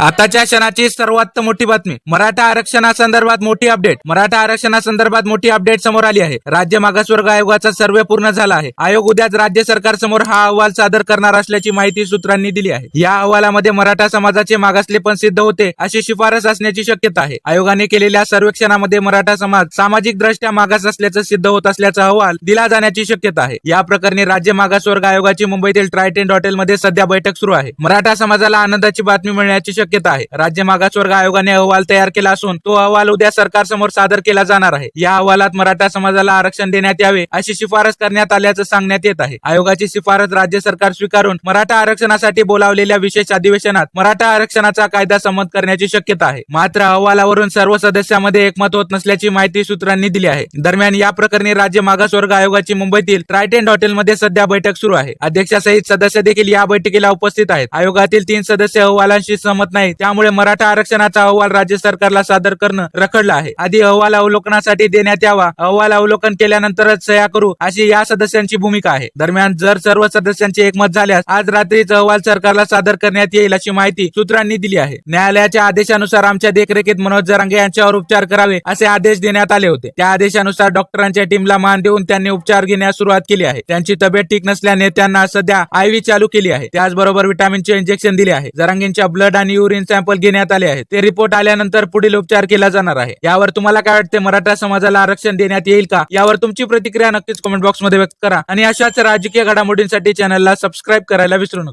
आताच्या क्षणाची सर्वात मोठी बातमी. मराठा आरक्षणासंदर्भात मोठी अपडेट. मराठा आरक्षणासंदर्भात मोठी अपडेट समोर आली आहे. राज्य मागासवर्ग आयोगाचा सर्वे पूर्ण झाला आहे. आयोग उद्याच राज्य सरकार समोर हा अहवाल सादर करणार असल्याची माहिती सूत्रांनी दिली आहे. या अहवालामध्ये मराठा समाजाचे मागासले पण सिद्ध होते अशी शिफारस असण्याची शक्यता आहे. आयोगाने केलेल्या सर्वेक्षणामध्ये मराठा समाज सामाजिक दृष्ट्या मागास असल्याचं सिद्ध होत असल्याचा अहवाल दिला जाण्याची शक्यता आहे. या प्रकरणी राज्य मागासवर्ग आयोगाची मुंबईतील ट्रायटेंट हॉटेलमध्ये सध्या बैठक सुरू आहे. मराठा समाजाला आनंदाची बातमी मिळण्याची शक्यता आहे. राज्य मागासवर्ग आयोगाने अहवाल तयार केला असून तो अहवाल उद्या सरकारसमोर सादर केला जाणार आहे. या अहवालात मराठा समाजाला आरक्षण देण्यात यावे अशी शिफारस करण्यात आल्याचं सांगण्यात येत आहे. आयोगाची शिफारस राज्य सरकार स्वीकारून मराठा आरक्षणासाठी बोलावलेल्या विशेष अधिवेशनात मराठा आरक्षणाचा कायदा संमत करण्याची शक्यता आहे. मात्र अहवालावरून सर्व सदस्यांमध्ये एकमत होत नसल्याची माहिती सूत्रांनी दिली आहे. दरम्यान या प्रकरणी राज्य मागासवर्ग आयोगाची मुंबईतील ट्रायटेंट हॉटेलमध्ये सध्या बैठक सुरू आहे. अध्यक्षासहित सदस्य देखील या बैठकीला उपस्थित आहेत. आयोगातील तीन सदस्य अहवालांशी सहमत नाही. त्यामुळे मराठा आरक्षणाचा अहवाल राज्य सरकारला सादर करणं रखडलं आहे. आधी अहवाल अवलोकनासाठी देण्यात यावा. अहवाल अवलोकन केल्यानंतरच सह्या करू अशी या सदस्यांची भूमिका आहे. दरम्यान जर सर्व सदस्यांचे एकमत झाल्यास आज रात्रीच अहवाल सरकारला सादर करण्यात येईल अशी माहिती सूत्रांनी दिली आहे. न्यायालयाच्या आदेशानुसार आमच्या देखरेखीत मनोज जरांगे यांच्यावर उपचार करावे असे आदेश देण्यात आले होते. त्या आदेशानुसार डॉक्टरांच्या टीमला मान देऊन त्यांनी उपचार घेण्यास सुरुवात केली आहे. त्यांची तब्येत ठीक नसल्याने त्यांना सध्या आयव्ही चालू केली आहे. त्याचबरोबर विटामिनचे इंजेक्शन दिले आहे. जरांगेंच्या ब्लड आणि युरिन सॅम्पल घेण्यात आले आहेत ते रिपोर्ट आल्यानंतर पुढील उपचार केला जाणार आहे. यावर तुम्हाला काय वाटते मराठा समाजाला आरक्षण देण्यात येईल का? यावर तुमची प्रतिक्रिया नक्कीच कमेंट बॉक्समध्ये व्यक्त करा. आणि अशाच राजकीय घडामोडींसाठी चॅनलला सबस्क्राईब करायला विसरू नका.